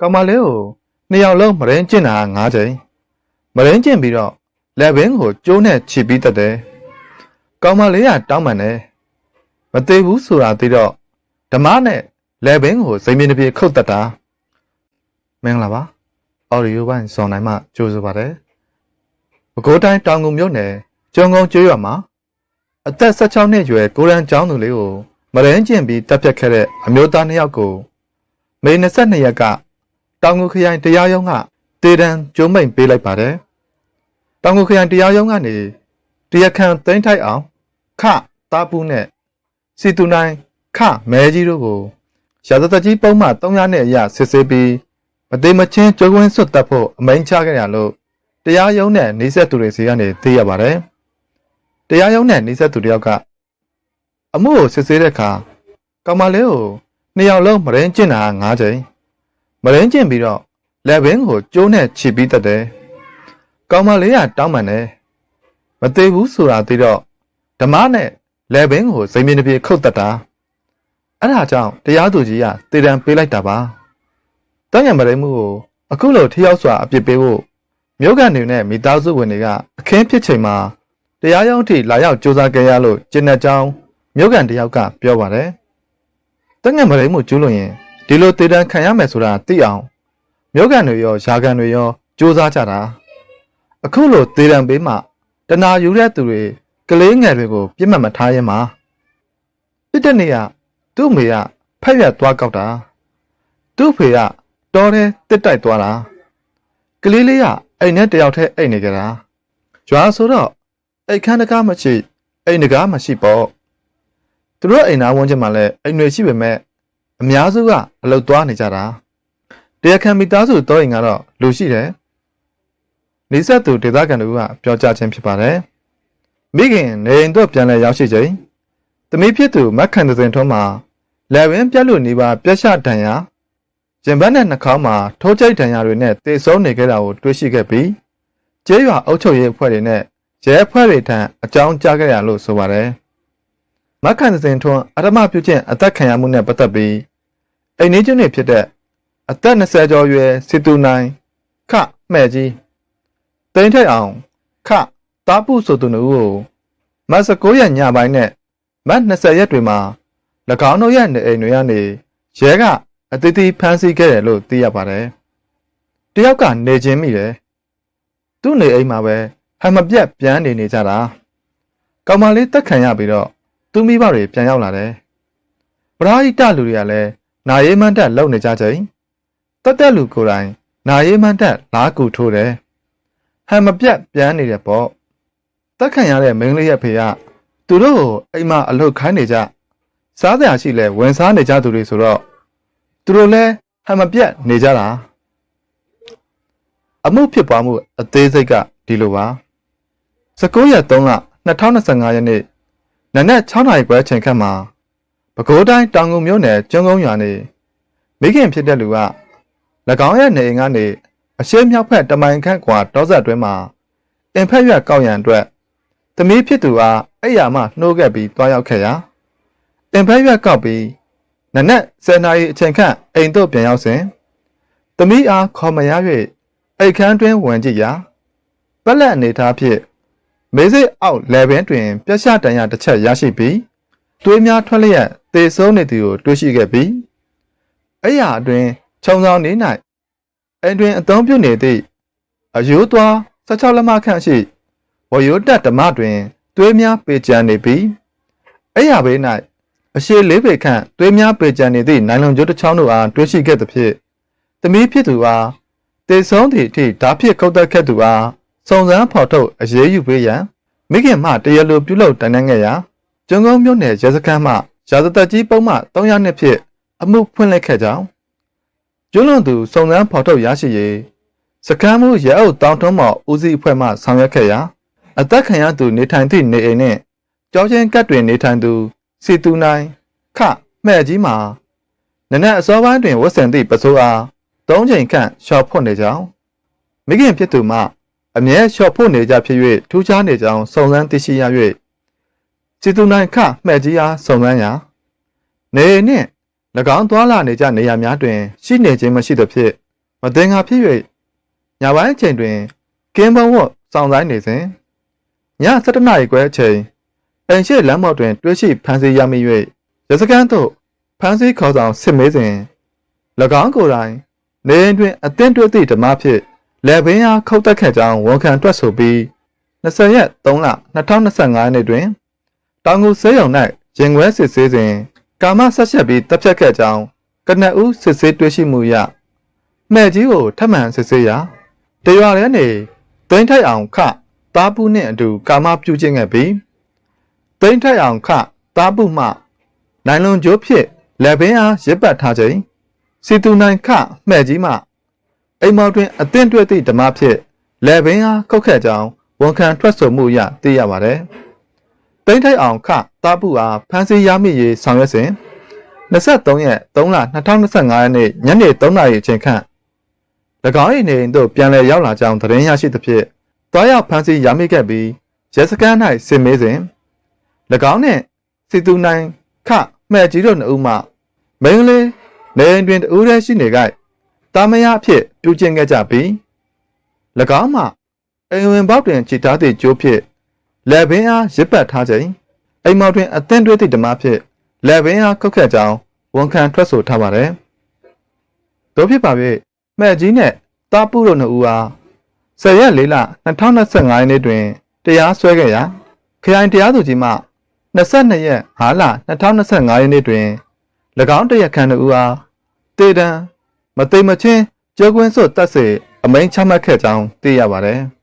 ကောင်မလေးကိုနှစ်ယောက်လုံးမရင်းကျင့်တာ၅ချိန်မရင်းကျင့်ပြီးတော့လက်ဘင်းကိုကျိုးနဲ့ခြိပြီးတတ်တယ်ကောင်မလေးကတောင်းပန်တယ်မသေးဘူးဆိုတာသိတော့ဓမ္မနဲ့လက်ဘင်းကိုစိမ်မြင်တစ်ပြေခုတ်တတ်တာမင်္ဂလာပါအော်ဒီယိုပိုင်းစော်နိုင်မှကြိုးစားပါတယ်ပဲခူးတိုင်းတောင်ကုန်မြို့နယ်ကျုံကုန်းကျွော်မှာအသက်16နှစ်အရွယ်ကိုရန်ကျောင်းသူလေးကိုမရင်းကျင့်ပြီးတပ်ဖြတ်ခဲ့တဲ့အမျိုးသားနှစ်ယောက်ကိုမေ22ရက်က တောင်ကုန်ခရိုင်တရားရုံးကတေတံကျုံးမိန်ပေးလိုက်ပါတယ်တောင်ကုန်ခရိုင်တရားရုံးကနေတရားခံသိမ်းထိုက်အောင်ခတာပူနဲ့စီတူနိုင်ခမဲကြီးတို့ကိုရာဇသက်ကြီးပုံမှန်300နဲ့အရစစ်ဆေးပြီးမသေးမချင်းကြိုးကွင်းဆွတ်တက်ဖို့အမိန့်ချခဲ့ရလို့တရားရုံးနဲ့နှိစက်သူတွေစီကနေသိရပါတယ်တရားရုံးနဲ့နှိစက်သူတယောက်ကအမှုကိုစစ်ဆေးတဲ့အခါကောင်မလေးကိုနှစ်ယောက်လုံးမရင်းကျင့်တာ၅ချိန် မရင်းကျင့်ပြီးတော့လက်ဘင်းကိုကျိုးနဲ့ခြိပြီးတတ်တယ်ကောင်မလေးကတောင်းပန်တယ်မသေးဘူးဆိုတာသိတော့ဓမ္မနဲ့လက်ဘင်းကိုစိမ်မြင်တစ်ပြေခုတ်တတ်တာအဲ့ဒါကြောင့်တရားသူကြီးကတည်တံပေးလိုက်တာပါတန်းရံမရိမှုကိုအခုလိုထရောက်စွာအပြစ်ပေးဖို့မြို့ကန်တွေနဲ့မိသားစုဝင်တွေကအခင်းဖြစ်ချိန်မှာတရားရုံးထိလာရောက်စူးစမ်းကြရလို့ကျင်းတဲ့ကြောင်းမြို့ကန်တယောက်ကပြောပါတယ်တန်းရံမရိမှုကျူးလွန်ရင် ဒီလိုတည်တံခံရမယ်ဆိုတာသိအောင်မြို့ကန်တွေရောယာကန်တွေရောစူးစမ်းကြတာအခုလိုတည်တံပေးမှတနာယူတဲ့သူတွေကလေးငယ်တွေကိုပြစ်မှတ်မထားရင်မှာတစ်တဲ့နေရသူ့အမေကဖက်ရက်သွားကောက်တာသူ့ဖေကတော်တယ်တစ်တိုက်သွားတာကလေးလေးကအိမ်နဲ့တယောက်တည်းအိမ်နေကြတာကြွားဆိုတော့အိတ်ခမ်းတကားမရှိအိမ်တကားမရှိပေါ့သူတို့အိမ်သားဝန်းကျင်မှာလည်းအိမ်တွေရှိပေမဲ့ အများစုကအလုတ်သွားနေကြတာတရားခံမိသားစုတော့အိမ်ကတော့လူရှိတယ်နေဆက်သူဒေသခံတို့ကပြောကြခြင်းဖြစ်ပါတယ်မိခင်နေအိမ်တော့ပြန်လဲရောက်ရှိချိန်သမီးဖြစ်သူမက်ခန်တဲ့စဉ်ထုံးမှာလက်ဝင်းပြက်လို့နေပါပြက်ရှဒဏ်ရာကျင်ဘတ်နဲ့နှာခေါင်းမှာထိုးချိတ်ဒဏ်ရာတွေနဲ့တေဆုံးနေခဲ့တာကိုတွေ့ရှိခဲ့ပြီးကျေးရွာအုပ်ချုပ်ရေးအဖွဲ့တွေနဲ့ရဲအဖွဲ့တွေထံအကြောင်းကြားခဲ့ရလို့ဆိုပါတယ်မက်ခန်တဲ့စဉ်ထုံးအရမပြုခြင်းအသက်ခံရမှုနဲ့ပတ်သက်ပြီး အိမ်နေချင်းတွေဖြစ်တဲ့အသက်20ကျော်အရွယ်စစ်သူနိုင်ခမှဲ့ကြီးတိန်ထိုက်အောင်ခတားပုဆိုသူတို့ကိုမတ်19ရက်ညပိုင်းနဲ့မတ်20ရက်တွေမှာ၎င်းတို့ရဲ့နေအိမ်တွေကနေရဲကအသေးသေးဖမ်းဆီးခဲ့တယ်လို့သိရပါတယ်။တယောက်ကနေချင်းမိတယ်။သူ့နေအိမ်မှာပဲဟန်မပြတ်ပြန်နေနေကြတာ။ကောင်မလေးတက်ခံရပြီးတော့သူ့မိဘတွေပြန်ရောက်လာတယ်။ပရာဟိတလူတွေကလည်း နာရေးမန်းတက်လုံနေကြချိန်တက်တက်လူကိုယ်တိုင်နာရေးမန်းတက်လားကူထိုးတယ်။ဟန်မပြတ်ပြန်နေတယ်ပေါ့။တက်ခံရတဲ့မိန်းကလေးရဲ့ဖေကသူတို့ကိုအိမ်မှာအလုပ်ခိုင်းနေကြစားစရာရှိလဲဝင်စားနေကြသူတွေဆိုတော့သူတို့လည်းဟန်မပြတ်နေကြတာအမှုဖြစ်ပွားမှုအသေးစိတ်ကဒီလိုပါ19ရက်3လ2025ရက်နေ့နနက်6နာရီခွဲချိန်ခန့်မှာ ပဲခူးတိုင်းတောင်ကုန်မြို့နယ်ကျွန်းကုန်းရွာနေမိခင်ဖြစ်တဲ့လူက၎င်းရဲ့နေအိမ်ကနေအရှေ့မြောက်ဘက်တမိုင်ခန့်ကွာတောဆက်တွင်းမှာအင်ဖက်ရွက်ကောက်ရန်အတွက်သမီးဖြစ်သူအားအဲ့ရမှနှိုးခဲ့ပြီးတွားရောက်ခဲ့ရာအင်ဖက်ရွက်ကောက်ပြီးနနက်10နာရီအချိန်ခန့်အိမ်သို့ပြန်ရောက်စဉ်သမီးအားခေါ်မရ၍အိတ်ခမ်းတွင်ဝင်ကြည့်ရာပက်လက်အနေထားဖြင့်မေးစိတ်အောက်လေဘင်းတွင်ပြက်ရှတန်ရတစ်ချက်ရရှိပြီး သွေးများထွက်လျက်သေဆုံးနေသည်ကိုတွေ့ရှိခဲ့ပြီးအဲ့ရအတွင်ခြုံဆောင်နေ၌အိမ်တွင်အသုံးပြုနေသည့်အယိုးသွား16လက်မခန့်ရှိဝရိုးတက်ဓမ္မတွင်သွေးများပေကြံနေပြီးအဲ့ရဘေး၌အရှိလေးပေခန့်သွေးများပေကြံနေသည့်နိုင်လွန်ကျိုးတစ်ချောင်းတို့အားတွေ့ရှိခဲ့သဖြင့်သမီးဖြစ်သူအားတေဆုံးသည့်အထိဓာဖြစ်ခုတ်သက်ခဲ့သူအားစုံစမ်းဖော်ထုတ်အရေးယူပေးရန်မိခင်မှတရားလိုပြုလုပ်တိုင်တန်းခဲ့ရာ ကျွန်းကုန်းမြို့နယ်ရဲစခန်းမှရာဇသက်ကြီးပုံမှ300နှစ်ဖြင့်အမှုဖွင့်လိုက်ခဲ့ကြောင်းကျွလွန်သူစုံစမ်းဖော်ထုတ်ရရှိရေးစကမ်းမှုရဲအုပ်တောင်ထွန်းမော်ဦးစီးအဖွဲ့မှဆောင်ရွက်ခဲ့ရာအသက်ခံရသူနေထိုင်သည့်နေအိမ်နှင့်ကြောချင်းကတ်တွင်နေထိုင်သူစီတူနိုင်ခမှဲ့ကြီးမှာနနက်အစောပိုင်းတွင်ဝတ်ဆင်သည့်ပစိုးအားသုံးချိန်ခန့်ရှော့ဖွတ်နေကြောင်းမိခင်ဖြစ်သူမှအမြဲရှော့ဖွတ်နေကြဖြစ်၍ထူးခြားနေကြောင်းစုံစမ်းသိရှိရ၍ စီတူနိုင်ခမှဲ့ကြီးအားစုံစမ်းရာနေနှင့်၎င်းသွားလာနေကြနေရာများတွင် ရှိနေခြင်းမရှိသဖြင့်မတင်ငါဖြစ်၍ညပိုင်းအချိန်တွင်ကင်းဘုံဝတ်စောင့်ဆိုင်နေစဉ်ည7နာရီခွဲအချိန်အိမ်ရှိလမ်းမောက်တွင်တွေ့ရှိဖမ်းဆီးရမိ၍ရစကန်သို့ဖမ်းဆီးခေါ်ဆောင်စစ်မေးစဉ်၎င်းကိုယ်တိုင်နေအိမ်တွင်အသင့်တွေ့သည့်ဓမ္မဖြင့်လက်ဘင်းအားခုတ်တက်ခဲ့ကြောင်းဝန်ခံတွက်ဆိုပြီး20ရက်3လ2025ရက်နေ့တွင် တောင်ငူဆေးရုံ၌ရင်ခွဲစစ်ဆေးစဉ်ကာမဆက်ချက်ပြီးတပ်ဖြတ်ခဲ့ကြောင်းကနဦးစစ်ဆေးတွေ့ရှိမှုရမှဲ့ကြီးကိုထပ်မံစစ်ဆေးရာတရွာထဲနေသိန်းထိုက်အောင်ခတားပုနှင့်အတူကာမပြုကျင့်ခဲ့ပြီးသိန်းထိုက်အောင်ခတားပုမှနိုင်လွန်ကျိုးဖြင့်လက်ဘင်းအားရစ်ပတ်ထားခြင်းစီတူနိုင်ခမှဲ့ကြီးမှအိမ်မောင်တွင်အသင့်တွေ့သည့်ဓမ္မဖြင့်လက်ဘင်းအားခုတ်ခဲ့ကြောင်းဝန်ခံထွက်ဆိုမှုရသိရပါသည် တိမ့်ထိုက်အောင်ခတာပုအားဖမ်းဆီးရမိရေးဆောင်ရွက်စဉ်23ရက်3လ2025ရက်နေ့ညနေ3နာရီအချိန်ခန့်၎င်း၏နေအိမ်သို့ပြန်လည်ရောက်လာကြောင်းသတင်းရရှိသဖြင့်တွားရောက်ဖမ်းဆီးရမိခဲ့ပြီးရဲစခန်း၌စစ်မေးစဉ်၎င်းနှင့်စီသူနိုင်ခမှဲ့ကြီးတို့နှစ်ဦးမှမိန်းကလေးနေအိမ်တွင်တဦးတည်းရှိနေကြတာမယအဖြစ်ပြုကျင့်ခဲ့ကြပြီး၎င်းမှအိမ်ဝင်ပေါက်တွင်ခြိထားသည့်ကြိုးဖြင့် လက်ဘင်းအားရစ်ပတ်ထားခြင်းအိမ်မောင်တွင်အသင့်တွေ့သည့်ဓမ္မဖြင့်လက်ဘင်းအားခုတ်ခတ်ကြောင်းဝန်ခံထွက်ဆိုထားပါတယ်။တို့ဖြစ်ပါ၍မှဲ့ကြီးနှင့်တာပုတို့နှစ်ဦးအား10ရက်4လ2025ရက်နေ့တွင်တရားစွဲခဲ့ရာခရိုင်တရားသူကြီးမှ22ရက်5လ2025ရက်နေ့တွင်၎င်းတရားခံတို့အားတေတံမသိမချင်းကျဲကွင်းစွတ်တက်စေအမိန်ချမှတ်ခဲ့ကြောင်းသိရပါတယ်။